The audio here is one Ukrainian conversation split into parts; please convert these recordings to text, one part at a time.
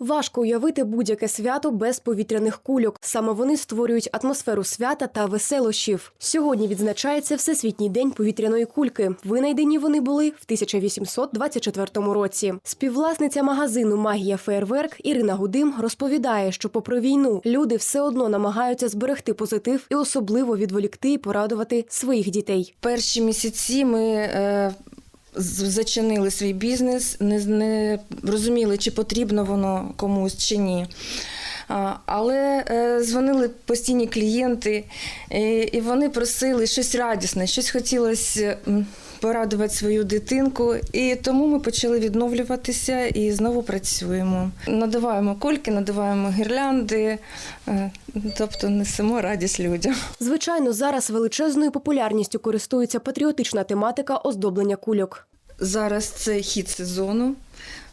Важко уявити будь-яке свято без повітряних кульок. Саме вони створюють атмосферу свята та веселощів. Сьогодні відзначається Всесвітній день повітряної кульки. Винайдені вони були в 1824 році. Співвласниця магазину Магія феєрверк Ірина Гудим розповідає, що, попри війну, люди все одно намагаються зберегти позитив і особливо відволікти і порадувати своїх дітей. Перші місяці ми е, зачинили свій бізнес, не, не розуміли, чи потрібно воно комусь чи ні. Але е, дзвонили постійні клієнти, і, і вони просили щось радісне, щось хотілося порадувати свою дитинку. І тому ми почали відновлюватися і знову працюємо. Надаваємо кольки, надаваємо гірлянди, е, тобто несемо радість людям. Звичайно, зараз величезною популярністю користується патріотична тематика оздоблення кульок. Зараз це хід сезону,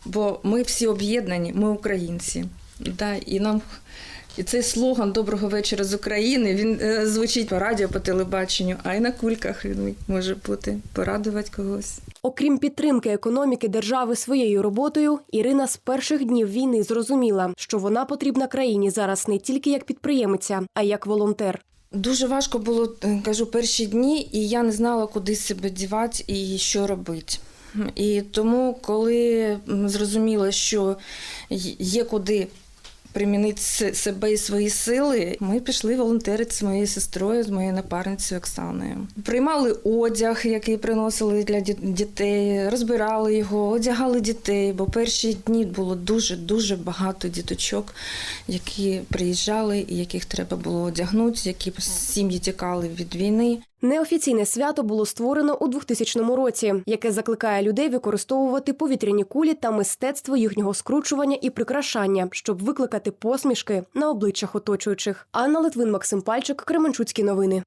бо ми всі об'єднані, ми українці. Да, і нам і цей слоган Доброго вечора з України він е, звучить по радіо, по телебаченню, а й на кульках він може бути порадувати когось. Окрім підтримки економіки держави своєю роботою, Ірина з перших днів війни зрозуміла, що вона потрібна країні зараз не тільки як підприємиця, а й як волонтер. Дуже важко було, е, кажу, перші дні, і я не знала, куди себе дівати і що робити. І тому, коли зрозуміла, що є куди примінити себе і свої сили, ми пішли волонтерити з моєю сестрою, з моєю напарницею Оксаною. Приймали одяг, який приносили для дітей, розбирали його, одягали дітей, бо перші дні було дуже дуже багато діточок, які приїжджали і яких треба було одягнути, які сім'ї тікали від війни. Неофіційне свято було створено у 2000 році, яке закликає людей використовувати повітряні кулі та мистецтво їхнього скручування і прикрашання, щоб викликати посмішки на обличчях оточуючих. Анна Литвин, Максим Пальчик, Кременчуцькі новини.